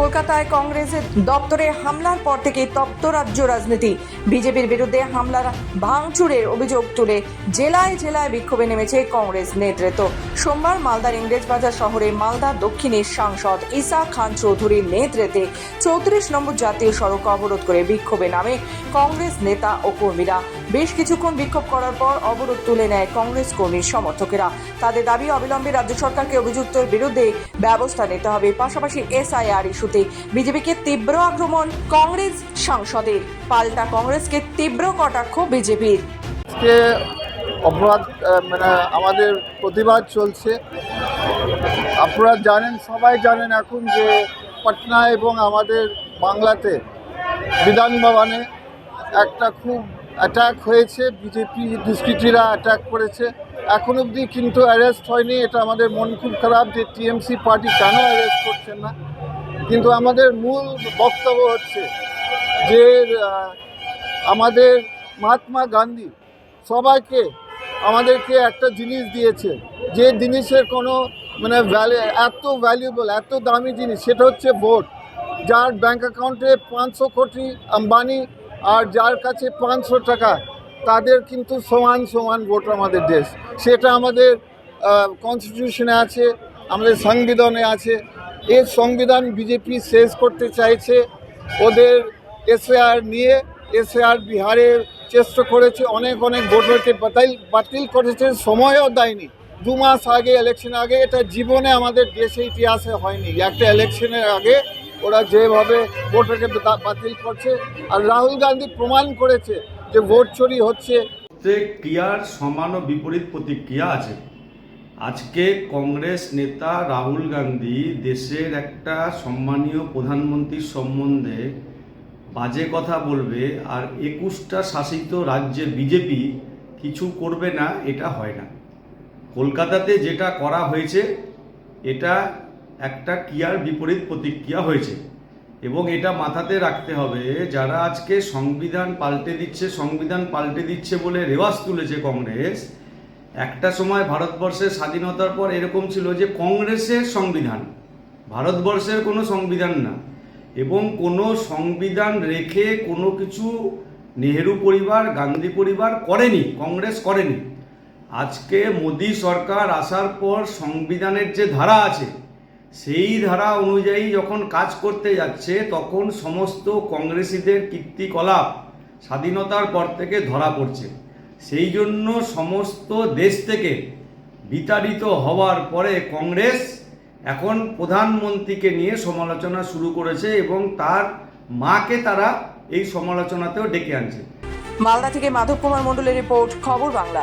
কলকাতায় কংগ্রেসের দপ্তরে হামলার পর থেকে তপ্ত রাজ্য রাজনীতি। বিজেপির বিরুদ্ধে হামলার ভাঙচুরের অভিযোগ তুলে জেলায় জেলায় বিক্ষোভে নেমেছে কংগ্রেস নেতৃত্ব। সোমবার মালদার ইংরেজবাজার শহরে মালদা দক্ষিণের সাংসদ ইসা খান চৌধুরীর নেতৃত্বে চৌত্রিশ নম্বর জাতীয় সড়ক অবরোধ করে বিক্ষোভে নামে কংগ্রেস নেতা ও কর্মীরা। বেশ কিছুক্ষণ বিক্ষোভ করার পর অবরোধ তুলে নেয় কংগ্রেস কর্মীর সমর্থকেরা। তাদের দাবি, অবিলম্বে রাজ্য সরকারকে অভিযুক্তের বিরুদ্ধে ব্যবস্থা নিতে হবে। পাশাপাশি এসআইআর ইস্যুতে বিজেপিকে তীব্র আক্রমণ কংগ্রেস সাংসদের। পাল্টা কংগ্রেসকে তীব্র কটাক্ষ বিজেপির। অপরাধ মানে আমাদের প্রতিবাদ চলছে। আপনারা জানেন, সবাই জানেন এখন যে পাটনা এবং আমাদের বাংলাতে বিধান ভবনে একটা খুব অ্যাটাক হয়েছে বিজেপি দুষ্কৃতীরা অ্যাটাক করেছে। এখন অবধি কিন্তু অ্যারেস্ট হয়নি, এটা আমাদের মন খুব খারাপ যে টিএমসি পার্টি কেন অ্যারেস্ট করছেন না। কিন্তু আমাদের মূল বক্তব্য হচ্ছে যে আমাদের মহাত্মা গান্ধী সবাইকে আমাদেরকে একটা জিনিস দিয়েছে, যে জিনিসের কোনো মানে ভ্যালু এত ভ্যালুয়েবল এত দামি জিনিস, সেটা হচ্ছে ভোট যার ব্যাঙ্ক অ্যাকাউন্টে পাঁচশো কোটি আম্বানি আর যার কাছে পাঁচশো টাকা, তাদের কিন্তু সমান সমান ভোট আমাদের দেশ। সেটা আমাদের কনস্টিটিউশনে আছে, আমাদের সংবিধানে আছে। এই সংবিধান বিজেপি শেষ করতে চাইছে। ওদের এসএআর নিয়ে এসএআর বিহারের চেষ্টা করেছে, অনেক অনেক ভোটারকে বাতিল বাতিল করেছে, সময়ও দেয়নি। দু মাস আগে ইলেকশন আগে, এটা জীবনে আমাদের দেশে ইতিহাসে হয়নি। একটা ইলেকশনের আগে ওরা যেভাবে ভোটারকে বাতিল করছে আর রাহুল গান্ধী প্রমাণ করেছে যে ভোট চুরি হচ্ছে। ক্রিয়ার সমান ও বিপরীত প্রতিক্রিয়া আছে। আজকে কংগ্রেস নেতা রাহুল গান্ধী দেশের একটা সম্মানীয় প্রধানমন্ত্রীর সম্বন্ধে বাজে কথা বলবে আর একুশটা শাসিত রাজ্যে বিজেপি কিছু করবে না, এটা হয় না। কলকাতাতে যেটা করা হয়েছে, এটা একটা ক্রিয়ার বিপরীত প্রতিক্রিয়া হয়েছে। এবং এটা মাথাতে রাখতে হবে, যারা আজকে সংবিধান পাল্টে দিচ্ছে, সংবিধান পাল্টে দিচ্ছে বলে রেওয়াজ তুলেছে কংগ্রেস, একটা সময় ভারতবর্ষের স্বাধীনতার পর এরকম ছিল যে কংগ্রেসের সংবিধান, ভারতবর্ষের কোনো সংবিধান না। এবং কোনো সংবিধান রেখে কোনো কিছু নেহেরু পরিবার, গান্ধী পরিবার করেনি, কংগ্রেস করেনি। আজকে মোদী সরকার আসার পর সংবিধানের যে ধারা আছে সেই ধারা অনুযায়ী যখন কাজ করতে যাচ্ছে, তখন সমস্ত কংগ্রেসীদের কীর্তিকলাপ স্বাধীনতার পর থেকে ধরা পড়ছে। সেই জন্য সমস্ত দেশ থেকে বিতাড়িত হওয়ার পরে কংগ্রেস এখন প্রধানমন্ত্রীকে নিয়ে সমালোচনা শুরু করেছে এবং তার মাকে তারা এই সমালোচনাতেও ডেকে আনছে। মালদা থেকে মাধব কুমার মণ্ডলের রিপোর্ট, খবর বাংলা।